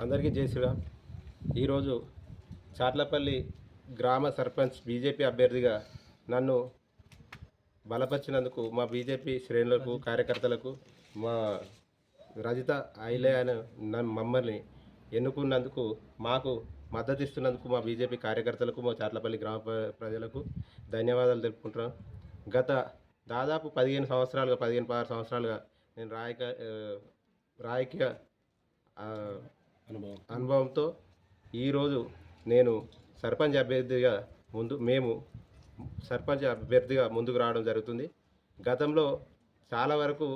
అందరికీ జై శ్రీరామ్. ఈరోజు చాట్లపల్లి గ్రామ సర్పంచ్ బీజేపీ అభ్యర్థిగా నన్ను బలపరిచినందుకు మా బీజేపీ శ్రేణులకు కార్యకర్తలకు మా రజిత ఐలే అనే మమ్మల్ని ఎన్నుకున్నందుకు మాకు మద్దతు ఇస్తున్నందుకు మా బీజేపీ కార్యకర్తలకు మా చాట్లపల్లి గ్రామ ప్రజలకు ధన్యవాదాలు తెలుపుకుంటున్నాం. గత దాదాపు పదిహేను సంవత్సరాలుగా పదిహేను పదహారు సంవత్సరాలుగా నేను రాయక రాయకీయ అనుభవంతో ఈరోజు నేను సర్పంచ్ అభ్యర్థిగా ముందు మేము సర్పంచ్ అభ్యర్థిగా ముందుకు రావడం జరుగుతుంది. గతంలో చాలా వరకు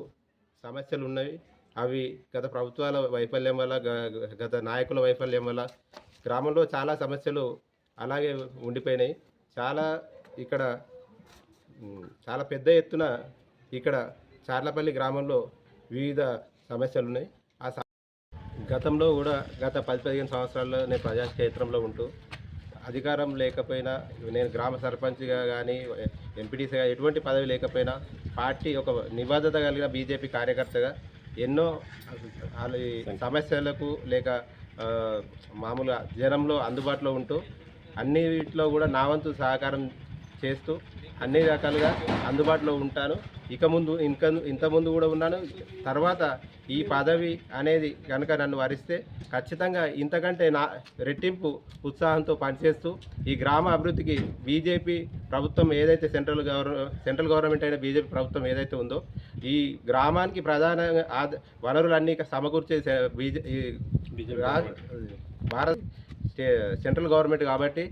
సమస్యలు ఉన్నవి. అవి గత ప్రభుత్వాల వైఫల్యం వల్ల గత నాయకుల వైఫల్యం వల్ల గ్రామంలో చాలా సమస్యలు అలాగే ఉండిపోయినాయి. చాలా ఇక్కడ చాలా పెద్ద ఎత్తున ఇక్కడ చార్లపల్లి గ్రామంలో వివిధ సమస్యలు ఉన్నాయి. గతంలో కూడా గత పది పదిహేను సంవత్సరాల్లో నేను ప్రజాక్షేత్రంలో ఉంటూ అధికారం లేకపోయినా నేను గ్రామ సర్పంచ్గా కానీ ఎంపీటీసీగా ఎటువంటి పదవి లేకపోయినా పార్టీ ఒక నిబద్ధత కలిగిన బీజేపీ కార్యకర్తగా ఎన్నో వాళ్ళ సమస్యలకు లేక మామూలుగా జనంలో అందుబాటులో ఉంటూ అన్ని వీటిలో కూడా నా వంతు సహకారం చేస్తూ అన్ని రకాలుగా అందుబాటులో ఉంటాను. ఇక ముందు ఇంకా ఇంతకుముందు కూడా ఉన్నాను. తర్వాత ఈ పదవి అనేది కనుక నన్ను వరిస్తే ఖచ్చితంగా ఇంతకంటే నా రెట్టింపు ఉత్సాహంతో పనిచేస్తూ ఈ గ్రామ అభివృద్ధికి బీజేపీ ప్రభుత్వం ఏదైతే సెంట్రల్ గవర్న సెంట్రల్ గవర్నమెంట్ అయిన బీజేపీ ప్రభుత్వం ఏదైతే ఉందో ఈ గ్రామానికి ప్రధాన ఆద- వనరులన్నీ సమకూర్చే బీజే భారత్ స్టే- సెంట్రల్ గవర్నమెంట్ కాబట్టి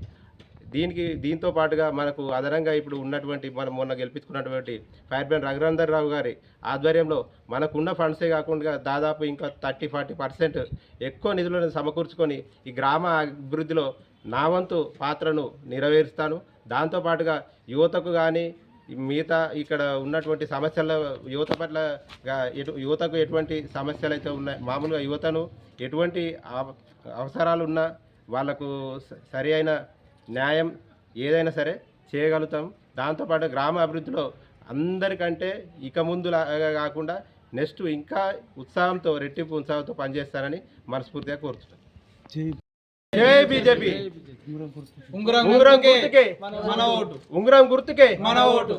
దీనికి దీంతో పాటుగా మనకు అదనంగా ఇప్పుడు ఉన్నటువంటి మనం మొన్న గెలిపించుకున్నటువంటి ఫైర్ బ్రాండ్ రఘునందర్ రావు గారి ఆధ్వర్యంలో మనకున్న ఫండ్సే కాకుండా దాదాపు ఇంకా థర్టీ ఫార్టీ పర్సెంట్ ఎక్కువ నిధులను సమకూర్చుకొని ఈ గ్రామ అభివృద్ధిలో నా వంతు పాత్రను నెరవేరుస్తాను. దాంతోపాటుగా యువతకు కానీ మిగతా ఇక్కడ ఉన్నటువంటి సమస్యల యువత పట్ల యువతకు ఎటువంటి సమస్యలు అయితే ఉన్నాయి మామూలుగా యువతను ఎటువంటి అవసరాలు ఉన్నా వాళ్ళకు స- సరి అయిన న్యాయం ఏదైనా సరే చేయగలుగుతాం. దాంతోపాటు గ్రామ అభివృద్ధిలో అందరికంటే ఇక ముందు లాగా కాకుండా నెక్స్ట్ ఇంకా ఉత్సాహంతో రెట్టింపు ఉత్సాహంతో పనిచేస్తానని మనస్ఫూర్తిగా కోరుతున్నాను జై బీజేపీ. ఉంగరం ఉంగరం గుర్తుకే. గుర్తుకే. మన ఓటు. ఉంగరం గుర్తుకే మన ఓటు.